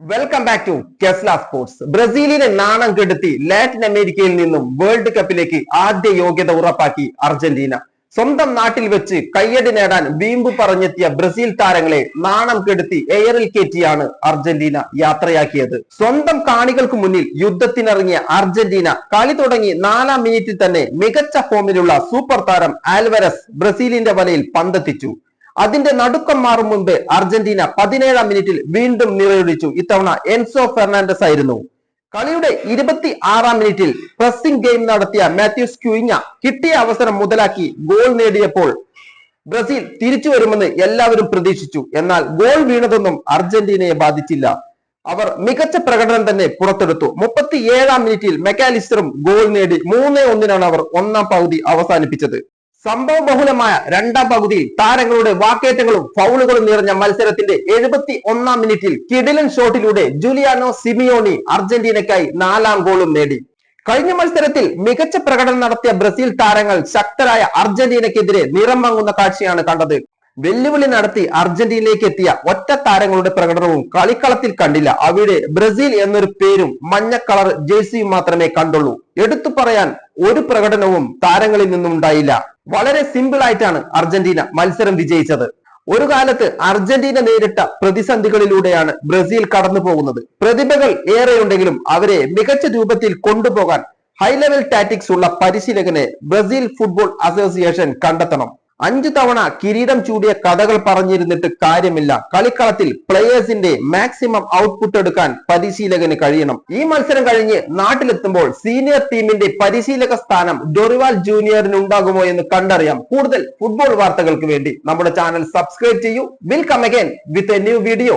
Welcome back to കെസ്ല sports ബ്രസീലിനെ നാണം കെടുത്തി ലാറ്റിൻ അമേരിക്കയിൽ നിന്നും വേൾഡ് കപ്പിലേക്ക് ആദ്യ യോഗ്യത ഉറപ്പാക്കി അർജന്റീന. സ്വന്തം നാട്ടിൽ വെച്ച് കയ്യടി നേടാൻ വീമ്പ് പറഞ്ഞെത്തിയ ബ്രസീൽ താരങ്ങളെ നാണം കെടുത്തി എയറിൽ കയറ്റിയാണ് അർജന്റീന യാത്രയാക്കിയത്. സ്വന്തം കാണികൾക്ക് മുന്നിൽ യുദ്ധത്തിനിറങ്ങിയ അർജന്റീന കളി തുടങ്ങി നാലാം മിനിറ്റിൽ തന്നെ മികച്ച ഫോമിലുള്ള സൂപ്പർ താരം ആൽവരസ് ബ്രസീലിന്റെ വലയിൽ പന്തെത്തിച്ചു. അതിന്റെ നടുക്കം മാറും മുമ്പേ അർജന്റീന പതിനേഴാം മിനിറ്റിൽ വീണ്ടും നിറയൊഴിച്ചു ഇത്തവണ എൻസോ ഫെർണാണ്ടസ് ആയിരുന്നു. കളിയുടെ ഇരുപത്തി ആറാം മിനിറ്റിൽ പ്രസിംഗ് ഗെയിം നടത്തിയ മാത്യൂസ് ക്യൂയിഞ്ഞ കിട്ടിയ അവസരം മുതലാക്കി ഗോൾ നേടിയപ്പോൾ ബ്രസീൽ തിരിച്ചു വരുമെന്ന് എല്ലാവരും പ്രതീക്ഷിച്ചു. എന്നാൽ ഗോൾ വീണതൊന്നും അർജന്റീനയെ ബാധിച്ചില്ല. അവർ മികച്ച പ്രകടനം തന്നെ പുറത്തെടുത്തു. മുപ്പത്തി ഏഴാം മിനിറ്റിൽ മെക്കാലിസ്റ്ററും ഗോൾ നേടി മൂന്നേ ഒന്നിനാണ് അവർ ഒന്നാം പകുതി അവസാനിപ്പിച്ചത്. സംഭവ ബഹുലമായ രണ്ടാം പകുതിയിൽ താരങ്ങളുടെ വാക്കേറ്റങ്ങളും ഫൗളുകളും നിറഞ്ഞ മത്സരത്തിന്റെ എഴുപത്തി ഒന്നാം മിനിറ്റിൽ കിടിലൻ ഷോട്ടിലൂടെ ജൂലിയാനോ സിമിയോണി അർജന്റീനയ്ക്കായി നാലാം ഗോളും നേടി. കഴിഞ്ഞ മത്സരത്തിൽ മികച്ച പ്രകടനം നടത്തിയ ബ്രസീൽ താരങ്ങൾ ശക്തരായ അർജന്റീനയ്ക്കെതിരെ നിറം മങ്ങുന്ന കാഴ്ചയാണ് കണ്ടത്. വെല്ലുവിളി നടത്തി അർജന്റീനയിലേക്ക് എത്തിയ ഒറ്റ താരങ്ങളുടെ പ്രകടനവും കളിക്കളത്തിൽ കണ്ടില്ല. അവിടെ ബ്രസീൽ എന്നൊരു പേരും മഞ്ഞ കളർ ജേഴ്സിയും മാത്രമേ കണ്ടുള്ളൂ. എടുത്തു പറയാൻ ഒരു പ്രകടനവും താരങ്ങളിൽ നിന്നും ഉണ്ടായില്ല. വളരെ സിമ്പിൾ ആയിട്ടാണ് അർജന്റീന മത്സരം വിജയിച്ചത്. ഒരു കാലത്ത് അർജന്റീന നേരിട്ട പ്രതിസന്ധികളിലൂടെയാണ് ബ്രസീൽ കടന്നു പോകുന്നത്. പ്രതിഭകൾ ഏറെയുണ്ടെങ്കിലും അവരെ മികച്ച രൂപത്തിൽ കൊണ്ടുപോകാൻ ഹൈ ലെവൽ ടാറ്റിക്സ് ഉള്ള പരിശീലകനെ ബ്രസീൽ ഫുട്ബോൾ അസോസിയേഷൻ കണ്ടെത്തണം. അഞ്ചു തവണ കിരീടം ചൂടിയ കഥകൾ പറഞ്ഞിരുന്നിട്ട് കാര്യമില്ല. കളിക്കളത്തിൽ പ്ലേയേഴ്സിന്റെ മാക്സിമം ഔട്ട്പുട്ട് എടുക്കാൻ പരിശീലകന് കഴിയണം. ഈ മത്സരം കഴിഞ്ഞ് നാട്ടിലെത്തുമ്പോൾ സീനിയർ ടീമിന്റെ പരിശീലക സ്ഥാനം ഡൊറിവാൽ ജൂനിയറിന് ഉണ്ടാകുമോ എന്ന് കണ്ടറിയാം. കൂടുതൽ ഫുട്ബോൾ വാർത്തകൾക്ക് വേണ്ടി നമ്മുടെ ചാനൽ സബ്സ്ക്രൈബ് ചെയ്യൂ. Will come again with a new video